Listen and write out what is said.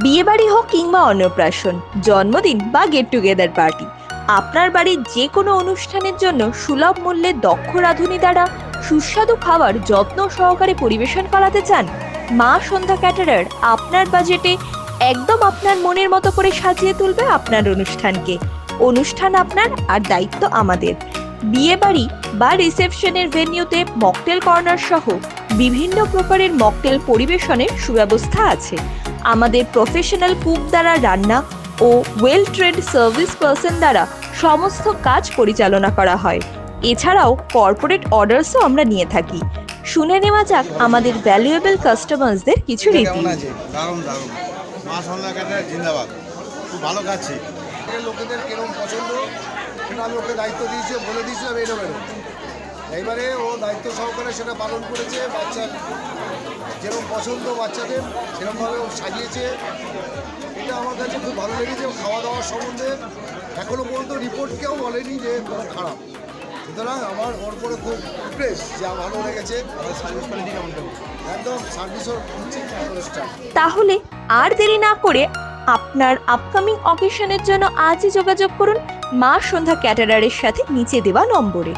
বিয়েবাড়ি হোক কিংবা অন্নপ্রাশন, জন্মদিন বা গেট টুগেদার পার্টি আপনার বাড়ির যে কোনো অনুষ্ঠানের জন্য সুলভ মূল্যে দক্ষ রাঁধুনি দ্বারা সুস্বাদু খাবার যত্ন সহকারে পরিবেশন করাতে চান, মা সন্ধ্যা ক্যাটারার আপনার বাজেটে একদম আপনার মনের মতো করে সাজিয়ে তুলবে আপনার অনুষ্ঠানকে। অনুষ্ঠান আপনার আর দায়িত্ব আমাদের। বিয়েবাড়ি বা রিসেপশনের ভেন্যুতে মকটেল কর্নার সহ বিভিন্ন প্রকারের মকটেল পরিবেশনের সুব্যবস্থা আছে। আমাদের প্রফেশনাল কুক দ্বারা রান্না ও ওয়েল ট্রেড সার্ভিস পার্সন দ্বারা সমস্ত কাজ পরিচালনা করা হয়। এছাড়াও কর্পোরেট অর্ডারসও আমরা নিয়ে থাকি। শুনে নেওয়া যাক আমাদের ভ্যালুয়েবল কাস্টমার্সদের কিছু ভালো লোকেদের কিরম পছন্দ? সেটা আমি ওকে দায়িত্ব দিয়েছি বলে দিয়েছিলাম এরম এরম এইবারে ও দায়িত্ব সহকারে সেটা পালন করেছে বাচ্চার যেরকম পছন্দ বাচ্চাদের সেরকমভাবে ও সাজিয়েছে। এটা আমার কাছে খুব ভালো লেগেছে খাওয়া দাওয়ার সম্বন্ধে এখনও পর্যন্ত রিপোর্ট কেউ বলেনি যে কোনো খারাপ। সুতরাং আমার ওর পরে খুব ইমপ্রেস যা ভালো লেগেছে। সার্ভিস কোয়ালিটি কেমন একদম তাহলে আর দেরি না করে আপনার আপকামিং অকেশনের জন্য আজই যোগাযোগ করুন মা সন্ধ্যা ক্যাটারারের সাথে নিচে দেওয়া নম্বরে।